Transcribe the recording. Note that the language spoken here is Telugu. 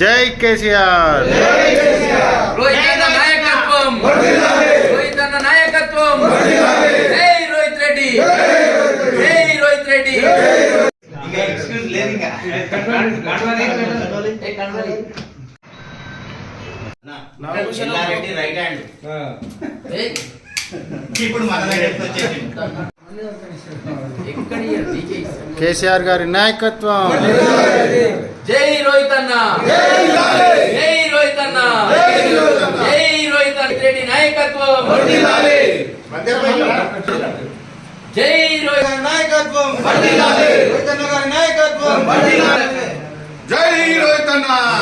జై కేసీఆర్. రోహిత్ నాయకత్వం. రోహిత్ అన్న నాయకత్వం. జై రోహిత్ రెడ్డి. జై రోహిత్ రెడ్డి. ఏ కనబడి. Yellareddy right hand. ఇప్పుడు మన దగ్గరికి వచ్చేసింది ఎక్కడి డీజే ఇస్తాడు. కేసీఆర్ గారి నాయకత్వం. జై రోహిత్ అన్న. జై రోహిత్ అన్న. జై రోహిత్ అన్న. రెడ్డి నాయకత్వం. జై రోహిత్ నాయకత్వం రోహితన్న గారి నాయకత్వం జై రోహితన్న జై